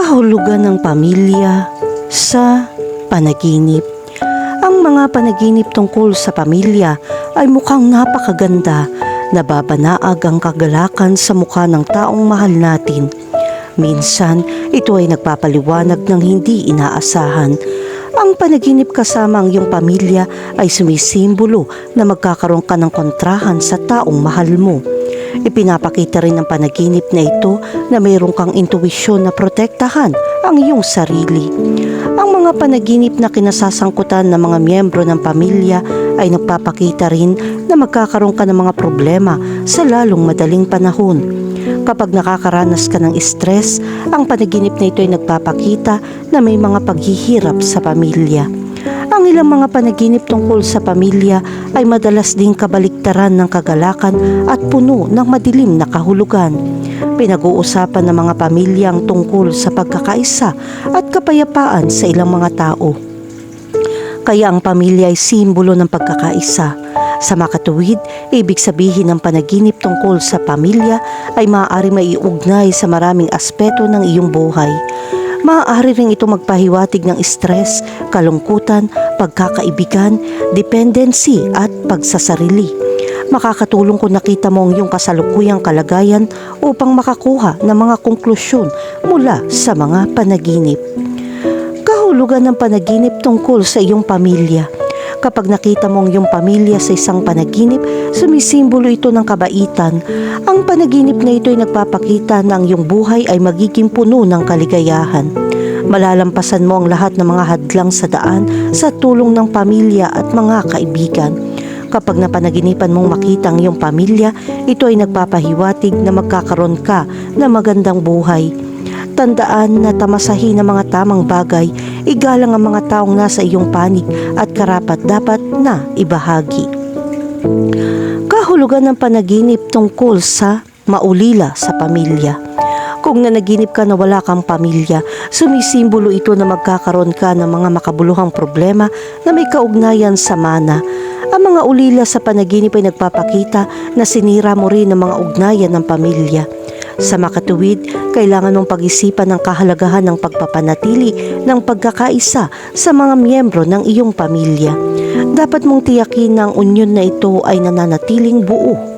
Kahulugan ng pamilya sa panaginip. Ang mga panaginip tungkol sa pamilya ay mukhang napakaganda. Nababanaag ang kagalakan sa mukha ng taong mahal natin. Minsan, ito ay nagpapaliwanag ng hindi inaasahan. Ang panaginip kasama ang iyong pamilya ay sumisimbolo na magkakaroon ka ng kontrahan sa taong mahal mo. Ipinapakita rin ng panaginip na ito na mayroon kang intuwisyon na protektahan ang iyong sarili. Ang mga panaginip na kinasasangkutan ng mga miyembro ng pamilya ay nagpapakita rin na magkakaroon ka ng mga problema sa lalong madaling panahon. Kapag nakakaranas ka ng stress, ang panaginip na ito ay nagpapakita na may mga paghihirap sa pamilya. Ang ilang mga panaginip tungkol sa pamilya ay madalas ding kabaliktaran ng kagalakan at puno ng madilim na kahulugan. Pinag-uusapan ng mga pamilya ang tungkol sa pagkakaisa at kapayapaan sa ilang mga tao. Kaya ang pamilya ay simbolo ng pagkakaisa. Sa makatuwid, ibig sabihin ng panaginip tungkol sa pamilya ay maaari maiugnay sa maraming aspeto ng iyong buhay. Maaari rin ito magpahiwatig ng stress, kalungkutan, pagkakaibigan, dependency at pagsasarili. Makakatulong kung nakita mo ang iyong kasalukuyang kalagayan upang makakuha ng mga konklusyon mula sa mga panaginip. Kahulugan ng panaginip tungkol sa iyong pamilya. Kapag nakita mo ang iyong pamilya sa isang panaginip, sumisimbolo ito ng kabaitan. Ang panaginip na ito ay nagpapakita na ang iyong buhay ay magiging puno ng kaligayahan. Malalampasan mo ang lahat ng mga hadlang sa daan sa tulong ng pamilya at mga kaibigan. Kapag napanaginipan mong makita ang iyong pamilya, ito ay nagpapahiwatig na magkakaroon ka ng magandang buhay. Tandaan na tamasahin ang mga tamang bagay, igalang ang mga taong nasa iyong panig at karapat dapat na ibahagi. Kahulugan ng panaginip tungkol sa maulila sa pamilya. Kung nanaginip ka na wala kang pamilya, sumisimbolo ito na magkakaroon ka ng mga makabuluhang problema na may kaugnayan sa mana. Ang mga ulila sa panaginip ay nagpapakita na sinira mo rin ang mga ugnayan ng pamilya. Sa makatuwid, kailangan mong pag-isipan ang kahalagahan ng pagpapanatili ng pagkakaisa sa mga miyembro ng iyong pamilya. Dapat mong tiyakin na ang unyon na ito ay nananatiling buo.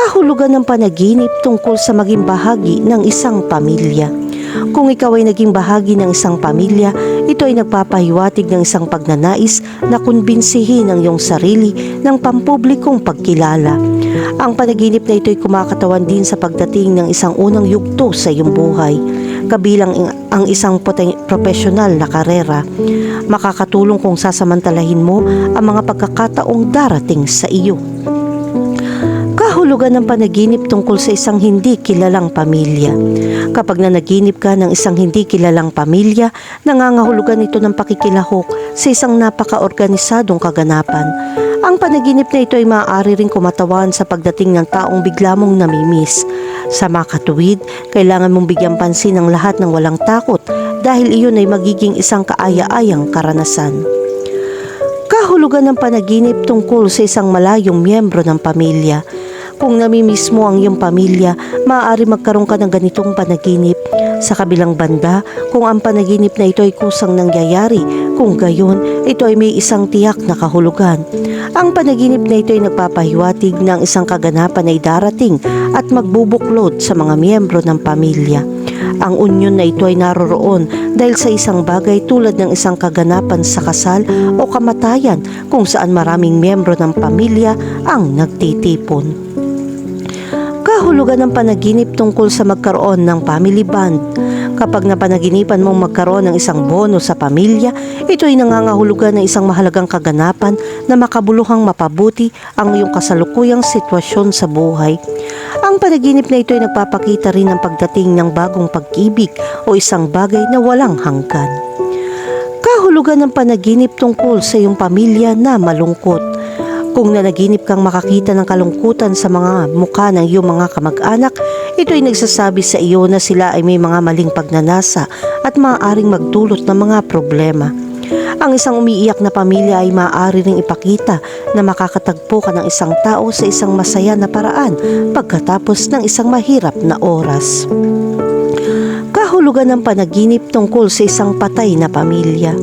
Kahulugan ng panaginip tungkol sa maging bahagi ng isang pamilya. Kung ikaw ay naging bahagi ng isang pamilya, ito ay nagpapahiwatig ng isang pagnanais na kumbinsihin ang iyong sarili ng pampublikong pagkilala. Ang panaginip na ito ay kumakatawan din sa pagdating ng isang unang yugto sa iyong buhay, kabilang ang isang profesional na karera. Makakatulong kung sasamantalahin mo ang mga pagkakataong darating sa iyo. Kahulugan ng panaginip tungkol sa isang hindi kilalang pamilya. Kapag nanaginip ka ng isang hindi kilalang pamilya, nangangahulugan ito ng pakikilahok sa isang napaka-organisadong kaganapan. Ang panaginip na ito ay maaari ring kumatawan sa pagdating ng taong bigla mong namimiss. Sa makatuwid, kailangan mong bigyan pansin ang lahat ng walang takot dahil iyon ay magiging isang kaaya-ayang karanasan. Kahulugan ng panaginip tungkol sa isang malayong miyembro ng pamilya. Kung namimiss mo ang iyong pamilya, maaari magkaroon ka ng ganitong panaginip. Sa kabilang banda, kung ang panaginip na ito ay kusang nangyayari, kung gayon, ito ay may isang tiyak na kahulugan. Ang panaginip na ito ay nagpapahiwatig ng isang kaganapan ay darating at magbubuklod sa mga miyembro ng pamilya. Ang unyon na ito ay naroroon dahil sa isang bagay tulad ng isang kaganapan sa kasal o kamatayan kung saan maraming miyembro ng pamilya ang nagtitipon. Kahulugan ng panaginip tungkol sa magkaroon ng family bond. Kapag napanaginipan mong magkaroon ng isang bono sa pamilya, ito ay nangangahulugan ng isang mahalagang kaganapan na makabuluhang mapabuti ang iyong kasalukuyang sitwasyon sa buhay. Ang panaginip na ito ay nagpapakita rin ng pagdating ng bagong pag-ibig o isang bagay na walang hanggan. Kahulugan ng panaginip tungkol sa iyong pamilya na malungkot. Kung nanaginip kang makakita ng kalungkutan sa mga mukha ng iyong mga kamag-anak, ito ay nagsasabi sa iyo na sila ay may mga maling pagnanasa at maaaring magdulot ng mga problema. Ang isang umiiyak na pamilya ay maaari ring ipakita na makakatagpo ka ng isang tao sa isang masaya na paraan pagkatapos ng isang mahirap na oras. Kahulugan ng panaginip tungkol sa isang patay na pamilya.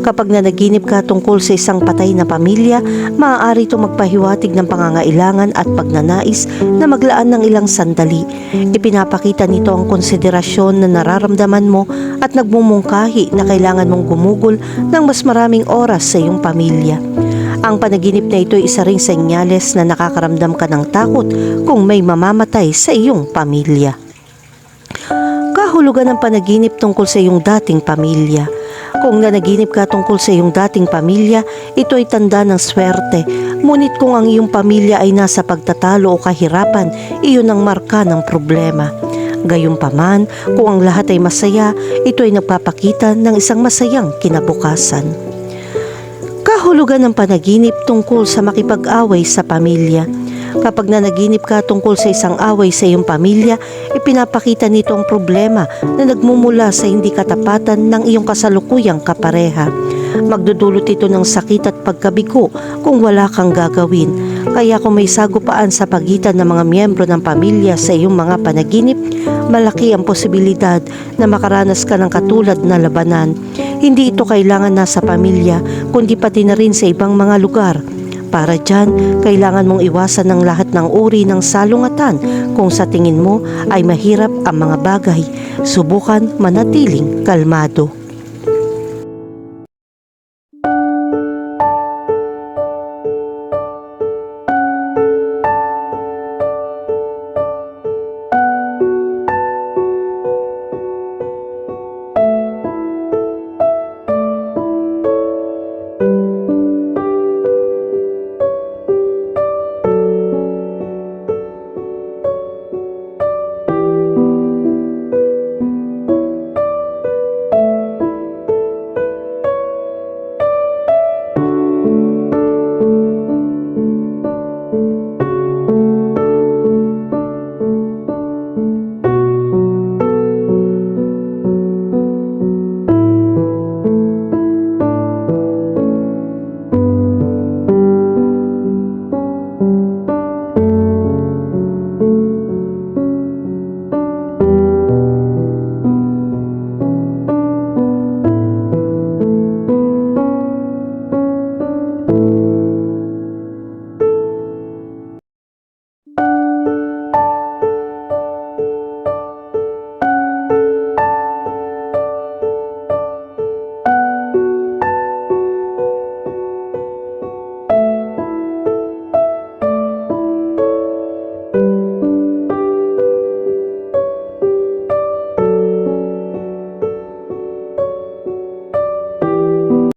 Kapag nanaginip ka tungkol sa isang patay na pamilya, maaari itong magpahiwatig ng pangangailangan at pagnanais na maglaan ng ilang sandali. Ipinapakita nito ang konsiderasyon na nararamdaman mo at nagmumungkahi na kailangan mong gumugol ng mas maraming oras sa iyong pamilya. Ang panaginip na ito ay isa ring senyales na nakakaramdam ka ng takot kung may mamamatay sa iyong pamilya. Kahulugan ng panaginip tungkol sa iyong dating pamilya. Kung nanaginip ka tungkol sa iyong dating pamilya, ito ay tanda ng swerte. Ngunit kung ang iyong pamilya ay nasa pagtatalo o kahirapan, iyon ang marka ng problema. Gayunpaman, kung ang lahat ay masaya, ito ay nagpapakita ng isang masayang kinabukasan. Kahulugan ng panaginip tungkol sa makipag-away sa pamilya. Kapag nanaginip ka tungkol sa isang away sa iyong pamilya, ipinapakita nito ang problema na nagmumula sa hindi katapatan ng iyong kasalukuyang kapareha. Magdudulot ito ng sakit at pagkabigo kung wala kang gagawin. Kaya kung may sagupaan sa pagitan ng mga miyembro ng pamilya sa iyong mga panaginip, malaki ang posibilidad na makaranas ka ng katulad na labanan. Hindi ito kailangan nasa pamilya, kundi pati na rin sa ibang mga lugar. Para dyan, kailangan mong iwasan ng lahat ng uri ng salungatan kung sa tingin mo ay mahirap ang mga bagay. Subukan manatiling kalmado.